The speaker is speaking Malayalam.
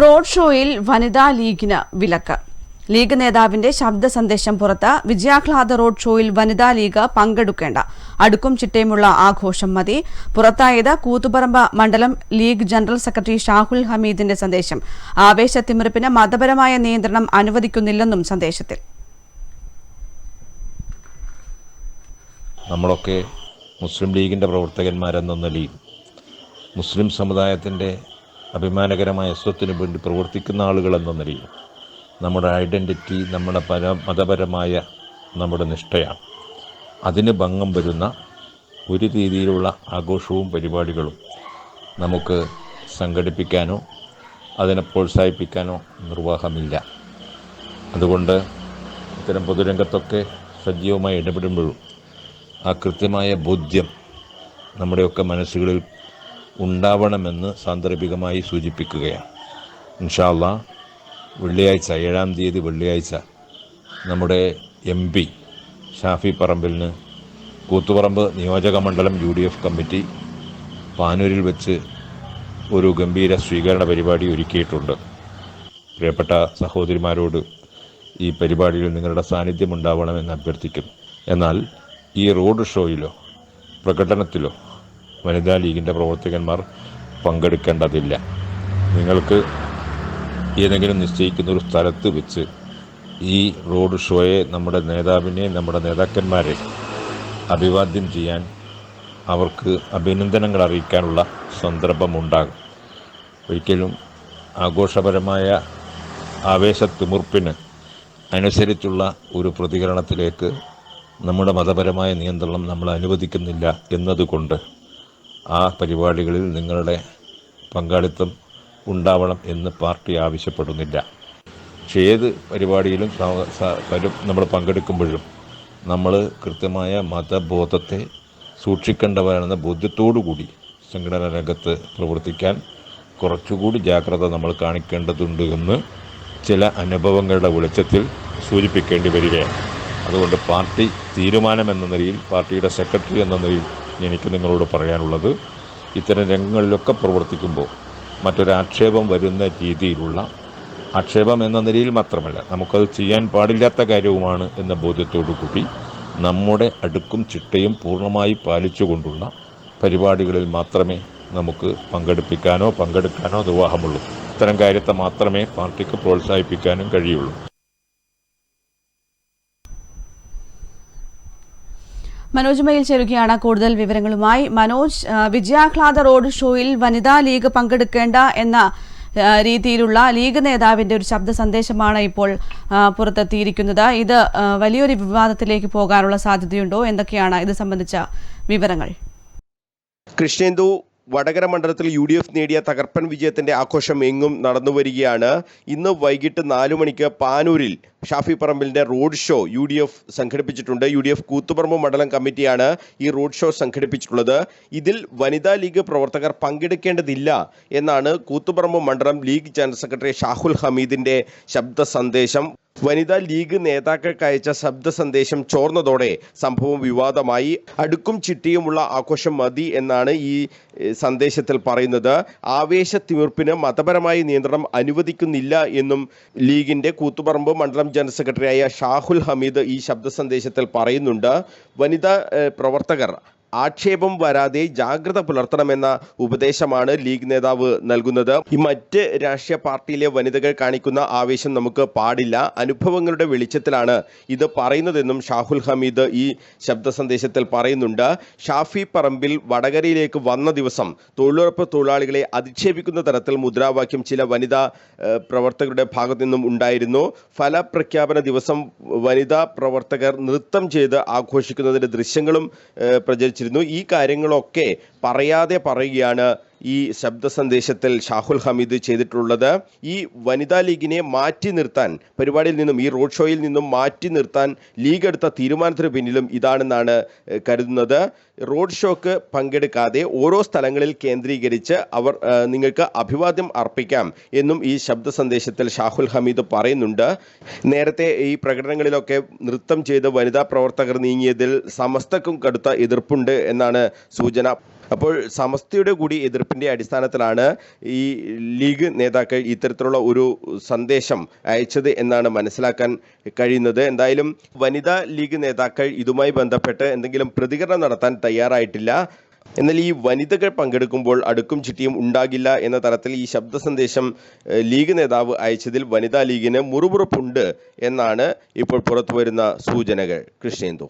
റോഡ് ഷോയിൽ വനിതാ ലീഗിന് വിലക്ക്. ലീഗ് നേതാവിന്റെ ശബ്ദ സന്ദേശം പുറത്ത് വിജയാഹ്ലാദ റോഡ് ഷോയിൽ വനിതാ ലീഗ് പങ്കെടുക്കേണ്ട. അടുക്കും ചിട്ടയുമുള്ള ആഘോഷം മതി. പുറത്തായത് കൂത്തുപറമ്പ് മണ്ഡലം ലീഗ് ജനറൽ സെക്രട്ടറി ഷാഹുൽ ഹമീദിന്റെ സന്ദേശം. ആവേശത്തിമിറപ്പിന് മതപരമായ നിയന്ത്രണം അനുവദിക്കുന്നില്ലെന്നും സന്ദേശത്തിൽ. നമ്മളൊക്കെ മുസ്ലിം ലീഗിന്റെ പ്രവർത്തകന്മാരെന്ന നിലയിൽ മുസ്ലിം സമുദായത്തിന്റെ അഭിമാനകരമായ സ്വത്തിനു വേണ്ടി പ്രവർത്തിക്കുന്ന ആളുകൾ എന്ന നിലയിൽ നമ്മുടെ ഐഡന്റിറ്റി നമ്മുടെ പര മതപരമായ നമ്മുടെ നിഷ്ഠയാണ്. അതിന് ഭംഗം വരുന്ന ഒരു രീതിയിലുള്ള ആഘോഷവും പരിപാടികളും നമുക്ക് സംഘടിപ്പിക്കാനോ അതിനെ പ്രോത്സാഹിപ്പിക്കാനോ നിർവാഹമില്ല. അതുകൊണ്ട് ഇത്തരം പൊതുരംഗത്തൊക്കെ സജീവമായി ഇടപെടുമ്പോഴും ആ കൃത്യമായ ബോധ്യം നമ്മുടെയൊക്കെ മനസ്സുകളിൽ ഉണ്ടാവണമെന്ന് സാന്ദർഭികമായി സൂചിപ്പിക്കുകയാണ്. ഇൻഷാല്ല വെള്ളിയാഴ്ച ഏഴാം തീയതി വെള്ളിയാഴ്ച നമ്മുടെ എം പി ഷാഫി പറമ്പിലിന് കൂത്തുപറമ്പ് നിയോജക മണ്ഡലം യു ഡി എഫ് കമ്മിറ്റി പാനൂരിൽ വെച്ച് ഒരു ഗംഭീര സ്വീകരണ പരിപാടി ഒരുക്കിയിട്ടുണ്ട്. പ്രിയപ്പെട്ട സഹോദരിമാരോട് ഈ പരിപാടിയിൽ നിങ്ങളുടെ സാന്നിധ്യം ഉണ്ടാവണമെന്ന് അഭ്യർത്ഥിക്കുന്നു. എന്നാൽ ഈ റോഡ് ഷോയിലോ പ്രകടനത്തിലോ വനിതാ ലീഗിന്റെ പ്രവർത്തകന്മാർ പങ്കെടുക്കേണ്ടതില്ല. നിങ്ങൾക്ക് ഏതെങ്കിലും നിശ്ചയിക്കുന്ന ഒരു സ്ഥലത്ത് വെച്ച് ഈ റോഡ് ഷോയെ നമ്മുടെ നേതാവിനെ നമ്മുടെ നേതാക്കന്മാരെ അഭിവാദ്യം ചെയ്യാൻ അവർക്ക് അഭിനന്ദനങ്ങൾ അറിയിക്കാനുള്ള സന്ദർഭമുണ്ടാകും. ഒരിക്കലും ആഘോഷപരമായ ആവേശത്തിമുർപ്പിന് അനുസരിച്ചുള്ള ഒരു പ്രതികരണത്തിലേക്ക് നമ്മുടെ മതപരമായ നിയന്ത്രണം നമ്മൾ അനുവദിക്കുന്നില്ല എന്നതുകൊണ്ട് ആ പരിപാടികളിൽ നിങ്ങളുടെ പങ്കാളിത്തം ഉണ്ടാവണം എന്ന് പാർട്ടി ആവശ്യപ്പെടുന്നില്ല. പക്ഷേ ഏത് പരിപാടിയിലും നമ്മൾ പങ്കെടുക്കുമ്പോഴും നമ്മൾ കൃത്യമായ മതബോധത്തെ സൂക്ഷിക്കേണ്ടവരാണെന്ന കൂടി സംഘടനാ രംഗത്ത് പ്രവർത്തിക്കാൻ കുറച്ചുകൂടി ജാഗ്രത നമ്മൾ കാണിക്കേണ്ടതുണ്ട് എന്ന് ചില അനുഭവങ്ങളുടെ വെളിച്ചത്തിൽ സൂചിപ്പിക്കേണ്ടി വരികയാണ്. അതുകൊണ്ട് പാർട്ടി തീരുമാനമെന്ന നിലയിൽ പാർട്ടിയുടെ സെക്രട്ടറി എന്ന നിലയിൽ എനിക്ക് നിങ്ങളോട് പറയാനുള്ളത്. ഇത്തരം രംഗങ്ങളിലൊക്കെ പ്രവർത്തിക്കുമ്പോൾ മറ്റൊരാക്ഷേപം വരുന്ന രീതിയിലുള്ള ആക്ഷേപം എന്ന നിലയിൽ മാത്രമല്ല നമുക്കത് ചെയ്യാൻ പാടില്ലാത്ത കാര്യവുമാണ് എന്ന ബോധ്യത്തോടു കൂടി നമ്മുടെ അടുക്കും ചിട്ടയും പൂർണമായി പാലിച്ചുകൊണ്ടുള്ള പരിപാടികളിൽ മാത്രമേ നമുക്ക് പങ്കെടുപ്പിക്കാനോ പങ്കെടുക്കാനോ വിവാഹമുള്ളൂ ഇത്തരം കാര്യത്തെ മാത്രമേ പാർട്ടിക്ക് പ്രോത്സാഹിപ്പിക്കാനും കഴിയുള്ളൂ. മനോജ് മയിൽ ചേരുകയാണ് കൂടുതൽ വിവരങ്ങളുമായി. മനോജ് വിജയാഹ്ലാദ റോഡ് ഷോയിൽ വനിതാ ലീഗ് പങ്കെടുക്കേണ്ട എന്ന രീതിയിലുള്ള ലീഗ് നേതാവിന്റെ ഒരു ശബ്ദ സന്ദേശമാണ് ഇപ്പോൾ പുറത്തെത്തിയിരിക്കുന്നത്. ഇത് വലിയൊരു വിവാദത്തിലേക്ക് പോകാനുള്ള സാധ്യതയുണ്ടോ? എന്തൊക്കെയാണ് ഇത് സംബന്ധിച്ച വിവരങ്ങൾ? കൃഷ്ണേന്ദു വടകര മണ്ഡലത്തിൽ യു ഡി എഫ് നേടിയ തകർപ്പൻ വിജയത്തിന്റെ ആഘോഷം എങ്ങും നടന്നു വരികയാണ്. ഇന്ന് വൈകിട്ട് നാലു മണിക്ക് പാനൂരിൽ Shafi പറമ്പിലിന്റെ road show U D F സംഘടിപ്പിച്ചിട്ടുണ്ട്. യു ഡി എഫ് കൂത്തുപറമ്പ് മണ്ഡലം കമ്മിറ്റിയാണ് ഈ റോഡ് ഷോ സംഘടിപ്പിച്ചിട്ടുള്ളത്. ഇതിൽ വനിതാ ലീഗ് പ്രവർത്തകർ പങ്കെടുക്കേണ്ടതില്ല എന്നാണ് കൂത്തുപറമ്പ് മണ്ഡലം ലീഗ് ജനറൽ സെക്രട്ടറി ഷാഹുൽ ഹമീദിന്റെ ശബ്ദ സന്ദേശം. വനിതാ ലീഗ് നേതാക്കൾക്ക് അയച്ച ശബ്ദ സന്ദേശം ചോർന്നതോടെ സംഭവം വിവാദമായി. അടുക്കും ചിട്ടിയുമുള്ള ആഘോഷം മതി എന്നാണ് ഈ സന്ദേശത്തിൽ പറയുന്നത്. ആവേശത്തിമിർപ്പിന് മതപരമായ നിയന്ത്രണം അനുവദിക്കുന്നില്ല എന്നും ലീഗിന്റെ കൂത്തുപറമ്പ് മണ്ഡലം ജനറൽ സെക്രട്ടറിയായ ഷാഹുൽ ഹമീദ് ഈ ശബ്ദ സന്ദേശത്തിൽ പറയുന്നുണ്ട്. വനിതാ പ്രവർത്തകർ ആക്ഷേപം വരാതെ ജാഗ്രത പുലർത്തണമെന്ന ഉപദേശമാണ് ലീഗ് നേതാവ് നൽകുന്നത്. മറ്റ് രാഷ്ട്രീയ പാർട്ടിയിലെ വനിതകൾ കാണിക്കുന്ന ആവേശം നമുക്ക് പാടില്ല. അനുഭവങ്ങളുടെ വെളിച്ചത്തിലാണ് ഇത് പറയുന്നതെന്നും ഷാഹുൽ ഹമീദ് ഈ ശബ്ദ സന്ദേശത്തിൽ പറയുന്നുണ്ട്. ഷാഫി പറമ്പിൽ വടകരയിലേക്ക് വന്ന ദിവസം തൊഴിലുറപ്പ് തൊഴിലാളികളെ അധിക്ഷേപിക്കുന്ന തരത്തിൽ മുദ്രാവാക്യം ചില വനിതാ പ്രവർത്തകരുടെ ഭാഗത്തു നിന്നും ഉണ്ടായിരുന്നു. ഫലപ്രഖ്യാപന ദിവസം വനിതാ പ്രവർത്തകർ നൃത്തം ചെയ്ത് ആഘോഷിക്കുന്നതിന്റെ ദൃശ്യങ്ങളും ഏഹ്, പ്രചരിച്ചിരുന്നു ഈ കാര്യങ്ങളൊക്കെ പറയാതെ പറയുകയാണ് ഈ ശബ്ദ സന്ദേശത്തിൽ ഷാഹുൽ ഹമീദ് ചെയ്തിട്ടുള്ളത്. ഈ വനിതാ ലീഗിനെ മാറ്റി നിർത്താൻ പരിപാടിയിൽ നിന്നും ഈ റോഡ് ഷോയിൽ നിന്നും മാറ്റി നിർത്താൻ ലീഗ് എടുത്ത തീരുമാനത്തിന് പിന്നിലും ഇതാണെന്നാണ് കരുതുന്നത്. റോഡ് ഷോക്ക് പങ്കെടുക്കാതെ ഓരോ സ്ഥലങ്ങളിൽ കേന്ദ്രീകരിച്ച് അവർ നിങ്ങൾക്ക് അഭിവാദ്യം അർപ്പിക്കാം എന്നും ഈ ശബ്ദ സന്ദേശത്തിൽ ഷാഹുൽ ഹമീദ് പറയുന്നുണ്ട്. നേരത്തെ ഈ പ്രകടനങ്ങളിലൊക്കെ നൃത്തം ചെയ്ത് വനിതാ പ്രവർത്തകർ നീങ്ങിയതിൽ സമസ്തക്കും കടുത്ത എതിർപ്പുണ്ട് എന്നാണ് സൂചന. അപ്പോൾ സമസ്തയുടെ കൂടി എതിർപ്പിന്റെ അടിസ്ഥാനത്തിലാണ് ഈ ലീഗ് നേതാക്കൾ ഇത്തരത്തിലുള്ള ഒരു സന്ദേശം അയച്ചത് എന്നാണ് മനസ്സിലാക്കാൻ കഴിയുന്നത്. എന്തായാലും വനിതാ ലീഗ് നേതാക്കൾ ഇതുമായി ബന്ധപ്പെട്ട് എന്തെങ്കിലും പ്രതികരണം നടത്താൻ തയ്യാറായിട്ടില്ല. എന്നാൽ ഈ വനിതകൾ പങ്കെടുക്കുമ്പോൾ അടുക്കും ചിട്ടിയും ഉണ്ടാകില്ല എന്ന തരത്തിൽ ഈ ശബ്ദ സന്ദേശം ലീഗ് നേതാവ് അയച്ചതിൽ വനിതാ ലീഗിന് മുറുമുറുപ്പുണ്ട് എന്നാണ് ഇപ്പോൾ പുറത്തുവരുന്ന സൂചനകൾ. കൃഷ്ണേന്ദു.